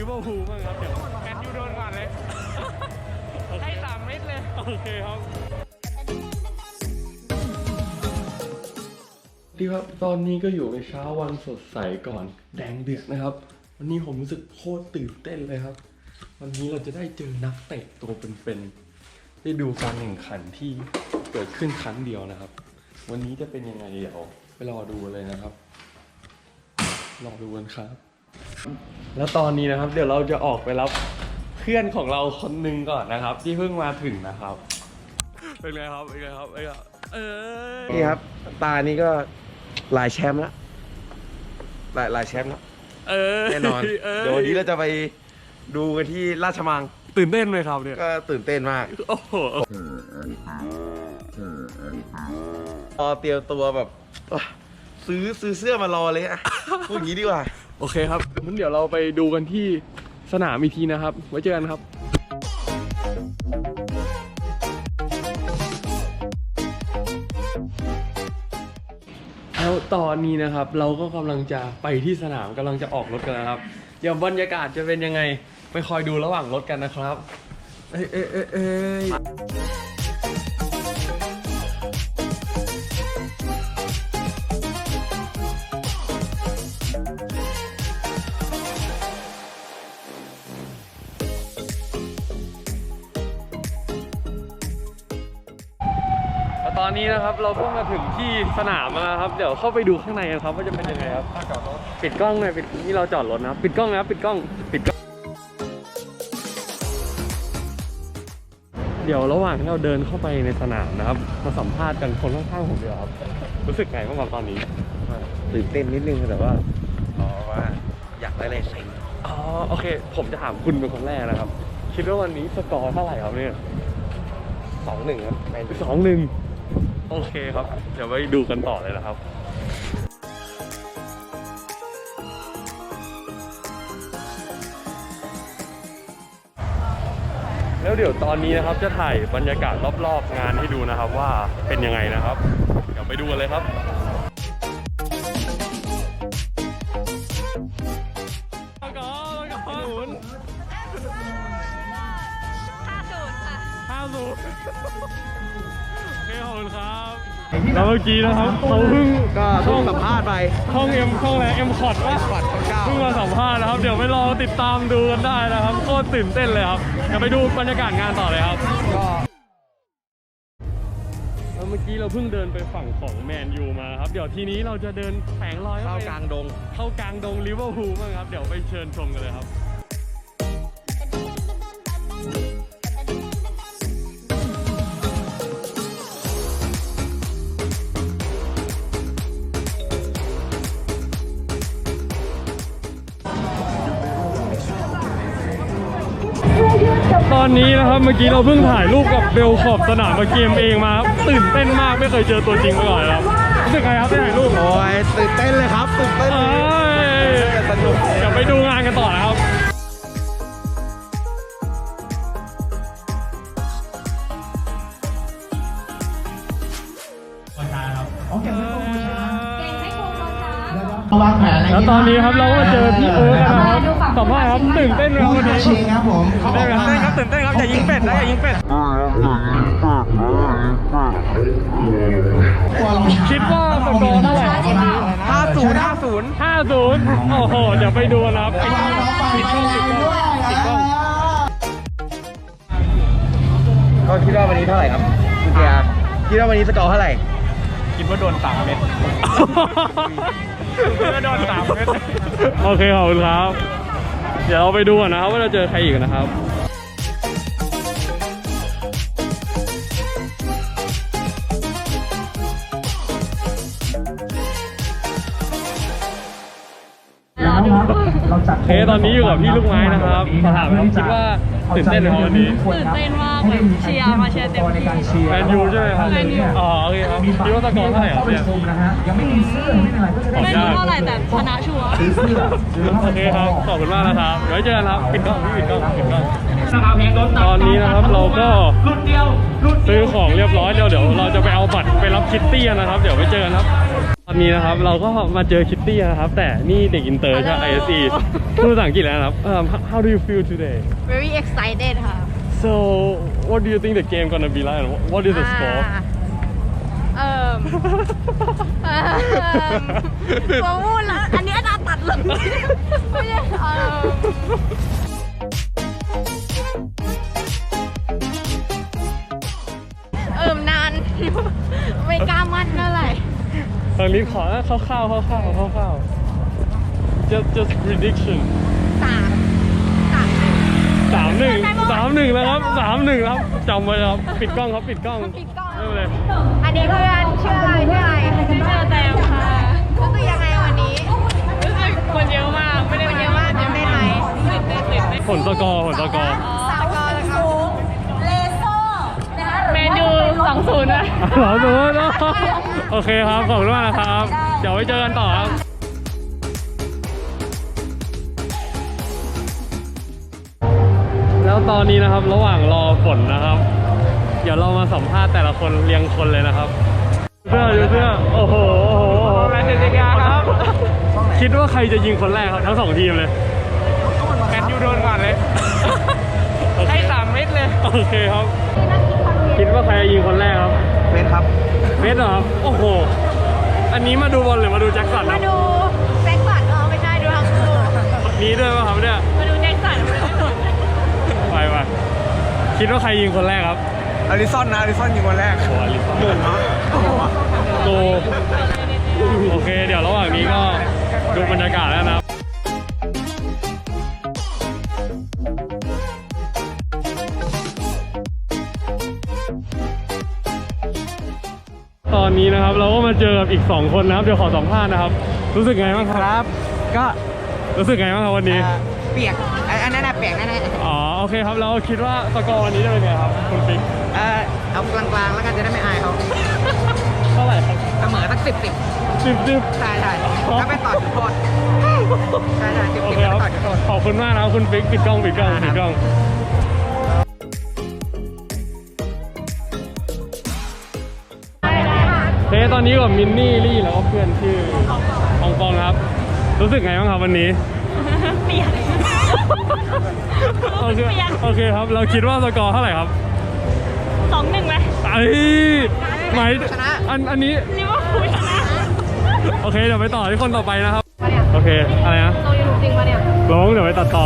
ลิเวอร์พูลบ้างครับเดี๋ยวแมนยูโดนก่อนเลย ให้สามเม็ดเลย โอเคครับดีครับ ตอนนี้ก็อยู่ในเช้าวันสดใสก่อนแดงเดือดนะครับ วันนี้ผมรู้สึกโคตรตื่นเต้นเลยครับ วันนี้เราจะได้เจอนักเตะตัวเป็นๆได้ดูการแข่งขันที่เกิดขึ้นครั้งเดียวนะครับ วันนี้จะเป็นยังไงเดี๋ยวไปรอดูเลยนะครับ รอดูกันครับ แล้วตอนนี้นะครับ เดี๋ยวเราจะออกไปรับเพื่อนของเราคนหนึ่งก่อนนะครับ ที่เพิ่งมาถึงนะครับ เป็นไงครับเป็นไงครับเป็นไงครับเออนี่ครับ ตานี้ก็หลายแชมป์แล้วหลายหลายแชมป์แล้วเออแน่นอนออเดี๋ยววันนี้เราจะไปดูกันที่ราชมังตื่นเต้นไหมครับเนี่ยก็ตื่นเต้นมากโอ้โหรอเตรียมตัวแบบอะซื้อซื้อเสื้อมารอเลยอะพูดอย่างนี้ดีกว่า โอเคครับงั้นเดี๋ยวเราไปดูกันที่สนามอีกทีนะครับ ไว้เจอกันครับแล้วตอนนี้นะครับเราก็กำลังจะไปที่สนามกำลังจะออกรถกันนะครับ เดี๋ยวบรรยากาศจะเป็นยังไง ไปคอยดูระหว่างรถกันนะครับ เอ้ยเอ้ยเอ้ย นนี้นะครับ เราเพิ่งมาถึงที่สนามแล้วนะครับ เดี๋ยวเข้าไปดูข้างในกันครับว่าจะเป็นยังไงครับปิดกล้องหน่อยปิดนี่เราจอดรถนะครับปิดกล้องนะครับปิดกล้องปิดกล้องเดี๋ยวระหว่างที่เราเดินเข้าไปในสนามนะครับมาสัมภาษณ์กันคนข้างๆผมเดียวครับ รู้สึกไงบ้างครับตอนนี้ตื่นเต้นนิดนึงแต่ว่าอ๋อว่าอยากได้ลายเซ็นอ๋อโอเค ผมจะถามคุณเป็นคนแรกนะครับ คิดว่าวันนี้สกอร์เท่าไหร่ครับเนี่ยสองหนึ่งครับแมนยูสองหนึ่ง โอเคครับ เดี๋ยวไปดูกันต่อเลยนะครับแล้วเดี๋ยวตอนนี้นะครับจะถ่ายบรรยากาศรอบๆงานให้ดูนะครับว่าเป็นยังไงนะครับ เดี๋ยวไปดูกันเลยครับ มื่อกี้นะครับเขาเพิ่งก็ต้องสัมภาษณ์ไปช่องเอ็มช่องอะไรเอ็มคอร์ดว่าขวัญช่องเก้าเพิ่งมาสัมภาษณ์นะครับ เดี๋ยวไปรอติดตามดูกันได้นะครับโคตรตื่นเต้นเลยครับเดี๋ยวไปดูบรรยากาศงานต่อเลยครับก็แล้วเมื่อกี้เราเพิ่งเดินไปฝั่งของแมนยูมาครับ เดี๋ยวทีนี้เราจะเดินแฝงรอยเข้าไปกลางดง เข้ากลางดงลิเวอร์พูลบ้างครับ เดี๋ยวไปเชิญชมกันเลยครับ เมื่อกี้เราเพิ่งถ่ายรูปกับเบลขอบสนามมาเกมเองมาครับตื่นเต้นมากไม่เคยเจอตัวจริงมาก่อนเลยครับรู้สึกไงครับได้ถ่ายรูปโอ้ยตื่นเต้นเลยครับตื่นเต้นเอ้เลยยสนุกเดี๋ยวไปดูงานกันต่อนะครับเก่งให้คงช้าวางแผนอะไรแล้วตอนนี้ครับเราก็เจอพี่เอิร์ธนะครับ สัมภาษณ์ครับตื่นเต้นไหมครับผู้วันท้านี้ชิงครับผมเขาบได้อกไหมว่าครับตื่นเต้นครับอย่ายิงเป็ดนะอย่ายิงเป็ดตัวเราคิดว่าสกอร์เท่าไหร่ครับวันนี้ห้าศูนย์ห้าศูนย์ห้าศูนย์โอ้โห เดี๋ยวไปดูนะครับเราน้องไปปิดกล้องปิดกล้องปิดกล้องก็คิดว่าวันนี้เท่าไหร่ครับคุณเกียร์คิดว่าวันนี้สกอร์เท่าไหร่ คิดว่าโดนสามเม็ดคิดว่าโดนสามเม็ด โอเคขอบคุณครับเดี๋ยวเราไปดูก่อนนะครับว่าเราเจอใครอีกนะครับเราจัดโอเคตอนนี้อยู่กับพี่ลูกไม้นะครับขอถามครับคิดว่า ตื่นเต้นไหมครับวันนี้ตื่นเต้นมากเลยเชียร์มาเชียร์เต็มที่แมนยูใช่ไหมครับแมนยูอ๋อโอเคครับคิดว่าสกอร์เท่าไหร่ครับเนี่ยนะฮะยังไม่มีเสื้อไม่เป็นไรก็จะได้ไม่รู้เท่าไหร่แต่ชนะชัวร์ซื้อเสื้อซื้อโอเคครับขอบคุณมากนะครับเดี๋ยวไว้เจอกันครับปิดกล้องพี่ปิดกล้องปิดกล้องตอนนี้นะครับเราก็ซื้อของเรียบร้อยเดี๋ยวเดี๋ยวเราจะไปเอาบัตรไปรับคิตตี้นะครับ เดี๋ยวไปเจอกันครับต อนนี้นะครับเราก็มาเจอคิตตี้นะครับ แต่นี่เด็กอินเตอร์ใช่ ISE พูดภาษาอังกฤษแล้วนะครับ um, how do you feel today very excited ค่ะ so what do you think the game gonna be like and what is the score เอ่อเอ่อตัวพูดแล้วอันนี้อาจารย์ตัดเลยไม่ใช่ เอ่อเอิ่มนาน ไม่กล้ามั่นเท่าไหร่ ทางนี้ขอคร่าวๆคร่าวๆคร่าวๆ just just prediction สามสามหนึ่ง สามหนึ่งสามหนึ่งแล้วครับสามหนึ่งแล้วครับจำไว้ครับปิดกล้องครับปิดกล้องปิดกล้องเริ่มเลยอันนี้เพื่อนชื่ออะไรชื่ออะไรชื่อแตมค่ะรู้สึกยังไงวันนี้รู้สึกคนเยอะมากไม่ได้คนเยอะมากตื่นเต้นไหมตื่นเต้นตื่นเต้นผลสกอร์ผลสกอร์ นย์อะสองศูนย์โอเคครับขอบคุณมากนะครับ เดี๋ยวไว้เจอกันต่อครับแล้วตอนนี้นะครับระหว่างรอฝนนะครับ เดี๋ยวเรามาสัมภาษณ์แต่ละคนเรียงคนเลยนะครับเสื้อดูเสื้อโอ้โหโอ้โหโอ้โหแมนยูครับ คิดว่าใครจะยิงคนแรกครับทั้งสองทีมเลยแมนยูโดนก่อนเลยให้สามเม็ดเลย โอเคครับคิด ว่าใครจะยิงคนแรกครับเม็ดครับ เมสเหรอครับโอ้โห อันนี้มาดูบอลหรือมาดูแจ็คสันคมารับดูแจ็คสันเออไม่ใช่ดูทั้งคู่นี้ด้วยป่ะครับเนี่ยมาดูแจ็คสันไปไปคิดว่าใครยิงคนแรกครับอลิซอนนะอลิซอนยิงคนแรกโอ้อลิซอนโกโอเค เดี๋ยวระหว่างนี้ก็ดูบรรยากาศแล้วนะ นนี้นะครับ เราก็มาเจอกับอีก 2 คนนะครับ เดี๋ยวขอสัมภาษณ์นะครับ รู้สึกไงบ้างครับครับ ก็รู้สึกไงบ้างครับวันนี้ เอ่อเปียกอันอันนั้นน่ะเปียกแน่ๆอ๋อโอเคครับแล้วคิดว่าสกอร์วันนี้จะเป็นไงครับคุณปิ๊กเอ่อเอากลางๆแล้วกันจะได้ไม่อายเขาเท่าไหร่ครับเสมอสักสิบสิบสิบสิบ ใช่ใช่แล้วไปต่อจุดโทษใช่ใช่สิบโอสิบเคแล้วครับต่อจุดโทษ ขอบคุณมากนะครับคุณปิ๊กปิดกล้องปิดกล้องปิดกล้อง อนนี้กับมินนี่ลี่แล้วก็เพื่อนชื่อฮองกงครับ รู้สึกไงบ้างครับวันนี้เปียกโอเคโอเคครับ เราคิดว่าสกอร์เท่าไหร่ครับสองหนึ่งไหมไอ้หมายอันอันนี้ลิเวอร์พูลชนะโอเคเดี๋ยวไปต่อที่คนต่อไปนะครับโอเคอะไรนะโตยูทูบจริงปะเนี่ยร้องเดี๋ยวไปตัดต่อ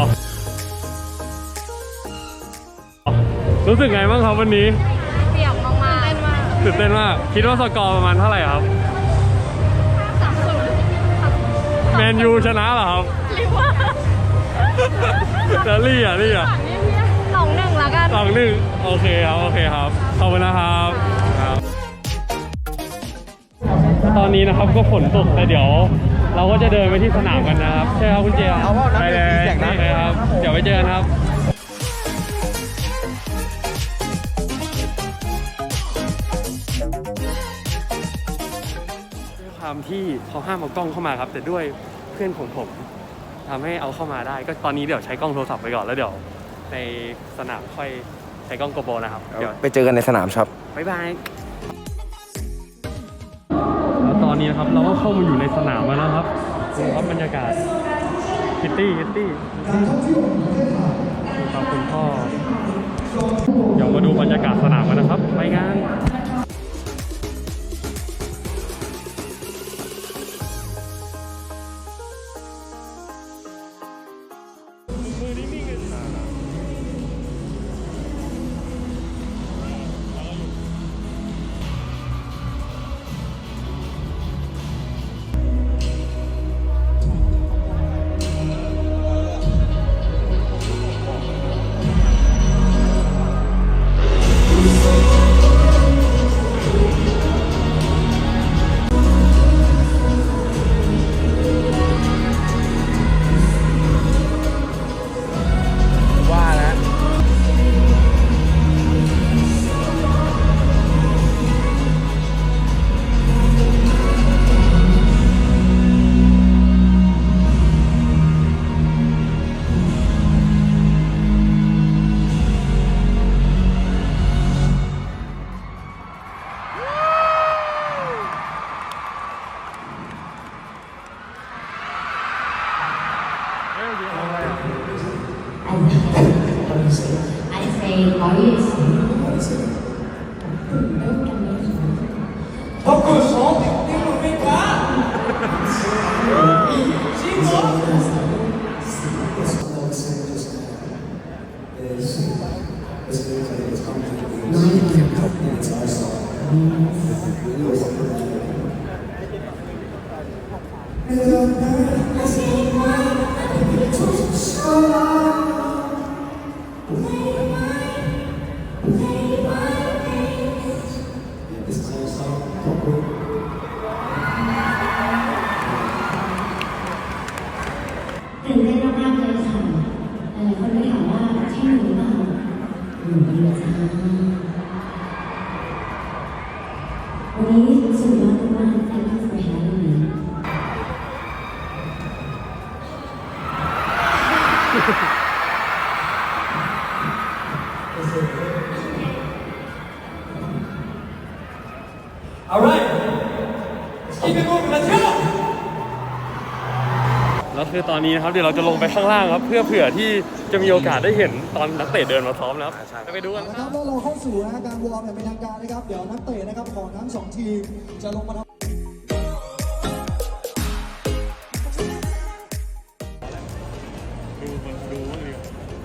รู้สึกไงบ้างครับวันนี้ ตื่นเต้นมากคิดว่าสกอร์ประมาณเท่าไหร่ครับสามศูนย์แมนยูชนะเหรอครับลิเวอร์แล้วลี่อะลี่อะสองหนึ่งแล้วกันสองหนึ่งโอเคครับโอเคครับขอบคุณนะครับครับตอนนี้นะครับก็ฝนตกแต่เดี๋ยว เราก็จะเดินไปที่สนามกันนะครับ ใช่ครับคุณเจยเอาว่าน้ำไปเลยเดือดสีแสงนะไปครับเดี๋ยวไปเจอกันครับ ความที่เขาห้ามเอากล้องเข้ามาครับ แต่ด้วยเพื่อนของผมทำให้เอาเข้ามาได้ ก็ตอนนี้เดี๋ยวใช้กล้องโทรศัพท์ไปก่อนแล้วเดี๋ยว ในสนามค่อยใช้กล้องโกโบนะครับเดี๋ยวไปเจอกันในสนามครับ บ๊ายบายแล้วตอนนี้นะครับเราก็เข้ามาอยู่ในสนามแล้วนะครับดูครับบรรยากาศคิตตี้คิตตี้ดูครับคุณพ่อเดี๋ยวมาดูบรรยากาศสนามกันนะครับ ไปกัน Alright Let's keep it moving let's go แล้วคือตอนนี้นะครับเดี๋ยวเราจะลงไปข้างล่างครับ เพื่อเผื่อที่จะมีโอกาสได้เห็นตอนนักเตะเดินมาซ้อมแล้วจะไปดูกันนะครับแล้วเราเข้าสู่นะการวอร์มอย่างเป็นทางการนะครับ เดี๋ยวนักเตะนะครับของทั้งสองทีมจะลงมาทำ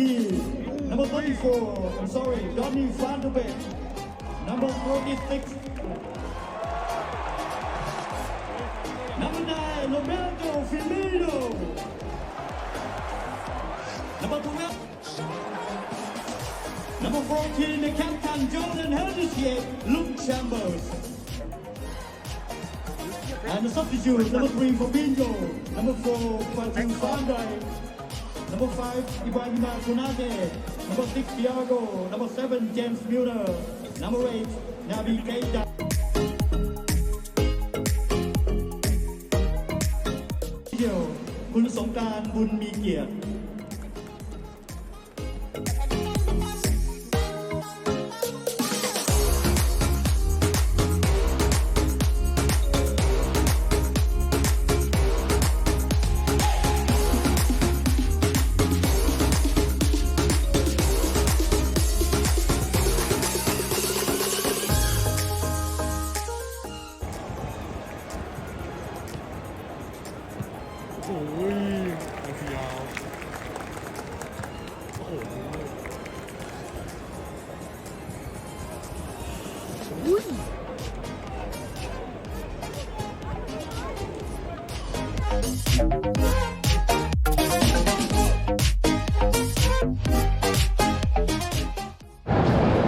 Number 32 Number 34 I'm sorry Donny Van Number 46 Number 9 Roberto Firmino. Number 12 Number 14 the captain Jordan Henderson Luke Chambers. And the substitute number 3 Fabinho. Number 4 Patrick Van Dijk Number five, Ibrahim Kunade. Number six, Thiago. Number seven, James Milner. Number eight, Nabi Keita. คุณสงการบุญมีเกียรติ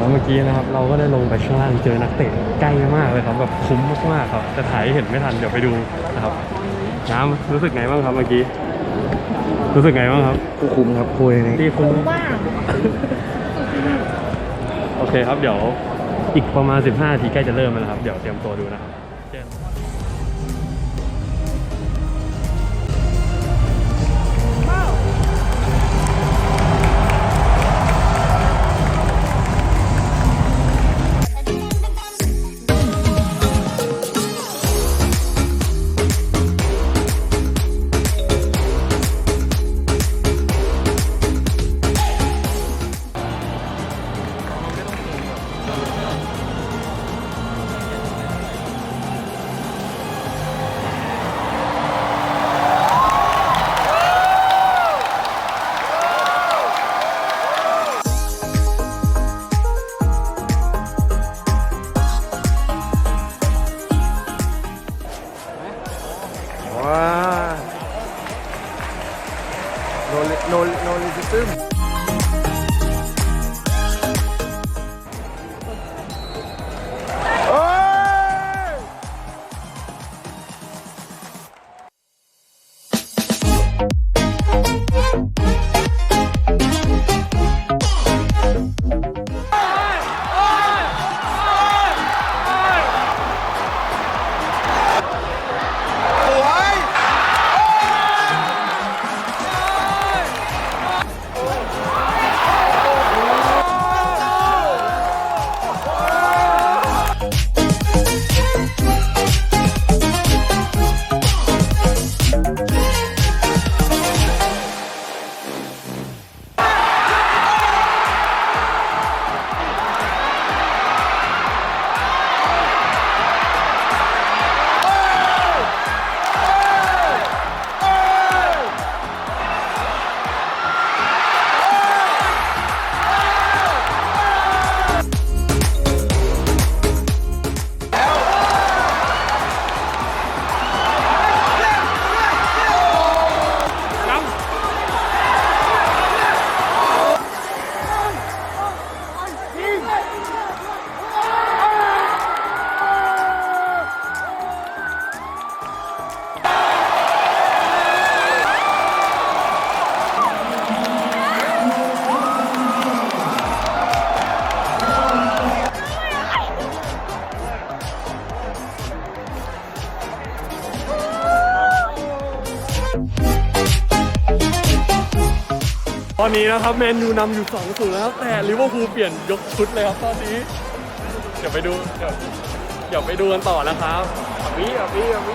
แล้วเมื่อกี้นะครับเราก็ได้ลงไปข้างล่างเจอนักเตะใกล้มากเลยครับแบบคุ้มมากๆครับแต่ถ่ายให้เห็นไม่ทันเดี๋ยวไปดูนะครับน้ำรู้สึกไงบ้างครับเมื่อกี้รู้สึกไงบ้างครับคุ้มครับคุยนี่ที่คุ้มมากโอเคครับเดี๋ยวอีกประมาณ 15นาทีใกล้จะเริ่มแล้วนะครับ เดี๋ยวเตรียมตัวดูนะครับ นนี้นะครับแมนยูนำอยู่2 0แล้วแต่ลิเวอร์พูลเปลี่ยนยกชุดเลยครับตอนนี้เดี๋ยวไปดูเดี๋ยวเดี๋ยวไปดูกันต่อนะครับอวิอวิอวิ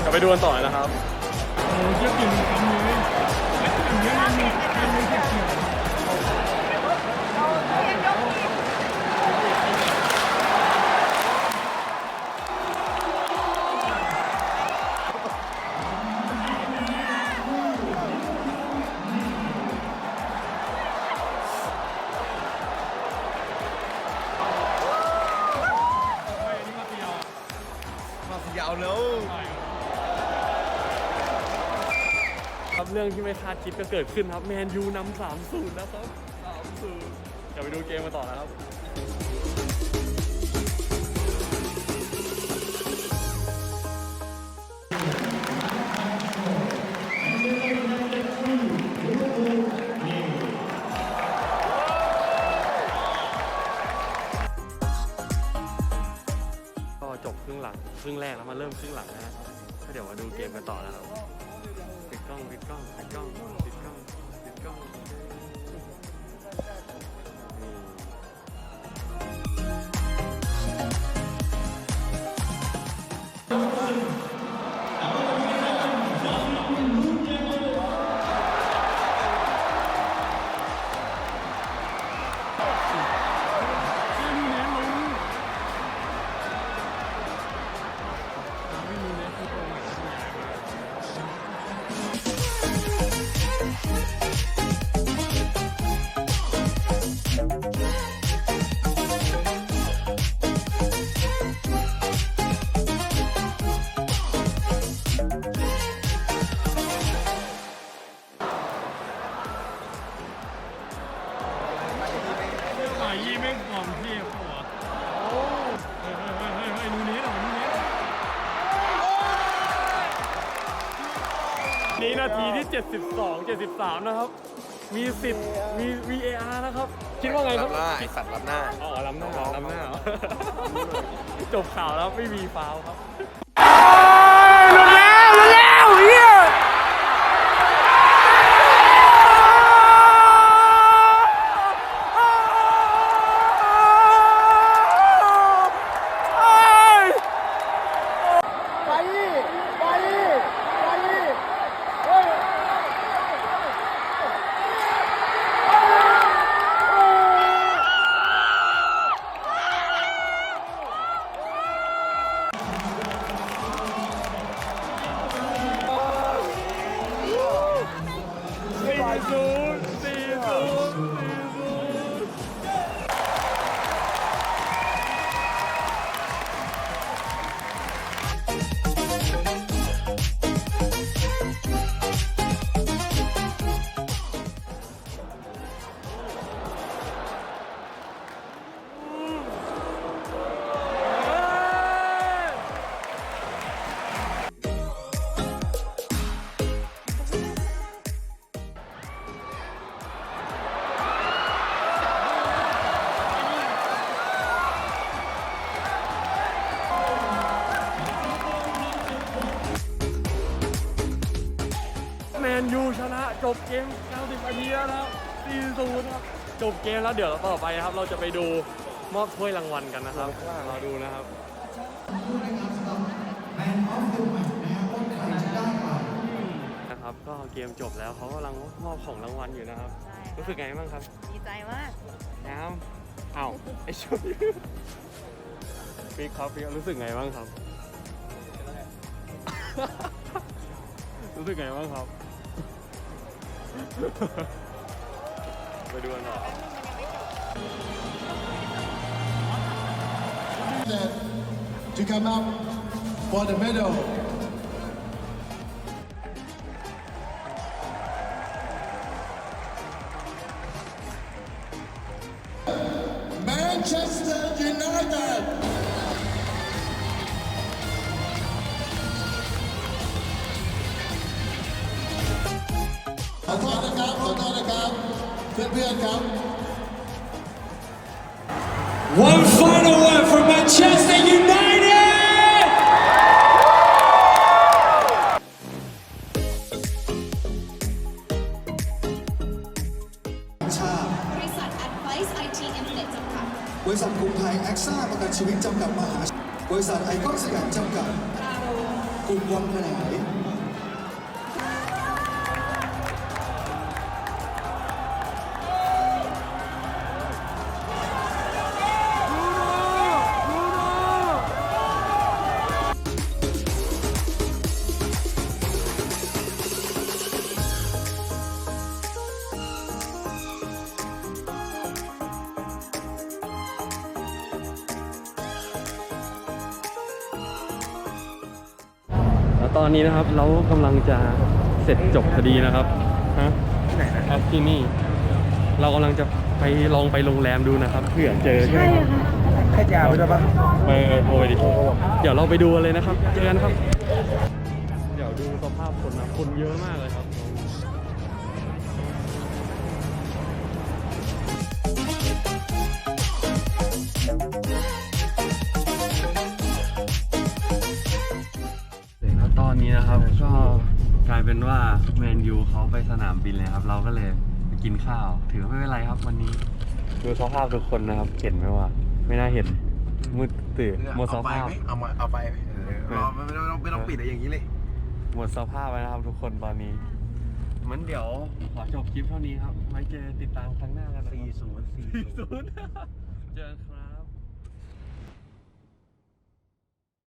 เดี๋ยวไปดูกันต่อนะครับครับเรื่อง ไม่คาดคิดก็เกิดขึ้นครับแมนยูนำสามศูนย์นะครับสามศูนย์เดี๋ยวไปดูเกมกันต่อนะครับก็จบครึ่งหลังครึ่งแรกแล้วมาเริ่มครึ่งหลังนะฮะก็เดี๋ยวมาดูเกมกันต่อนะครับ กล้องปิดกล้องปิดกล้อง นี่นาทีที่ 72 73 นะครับ มีสิทธิ์มี VAR นะครับ คิดว่าไงครับหน้าไอสัตว์รับหน้า อ๋อล้ำหน้าล้ำหน้าเหรอจบข่าวแล้วไม่มีฟาวล์ครับ สี่ศูน นยูชนะจบเกม 90นาทีแล้วนะครับ4-0ครับ จบเกมแล้วเดี๋ยวต่อไปนะครับ เราจะไปดูมอบถ้วยรางวัลกันนะครับรอดูนะครับ นะครับก็เกมจบแล้วเขากำลังมอบของรางวัลอยู่นะครับรู้สึกไงบ้างครับ ดีใจมาก น้ำอ้าวไอชุดปีกครับปีกรู้สึกไงบ้างครับ รู้สึกไงบ้างครับ ไปดูกันต่อครับ to come up for the medal. ครับ One final one from Manchester United ติบริษัทตจำกัดบริษัทกรุงไทยแอคซ่าประกันชีวิตจำกัดมหาบริษัทไอคอนสยามจำกัด กลุ่มวังแนาย นนี้นะครับ เรากำลังจะเสร็จจบคดีนะครับฮะครับที่นี่ เรากำลังจะไปลองไปโรงแรมดูนะครับเผื่อเจอใช่ค่ะแค่ยาวไปด้วยปะไปเออโทรไปดิเดี๋ยวเราไปดูกันเลยนะครับ เจอกันครับ เดี๋ยวดูสภาพคนนะคนเยอะมากเลยครับ อนนี้นะครับก็กลายเป็นว่าแมนยูเขาไปสนามบินเลยครับ เราก็เลยไปกินข้าว ถือว่าไม่เป็นไรครับ วันนี้ดูสภาพทุกคนนะครับ เห็นไหมว่า ไม่น่าเห็นมืดตื่นหมดสเอาไปภาพไหมเอามาเอาไปไหมเออเอาไม่ต้องไม่ต้องปิดอะไรอย่างนี้เลยหมดสภาพแล้วนะครับ ทุกคนตอนนี้มันเดี๋ยวขอจบคลิปเท่านี้ครับไว้เจอติดตามครั้งหน้ากันนะครับสี่ศูนย์สี่ศูนย์เจอกันครับ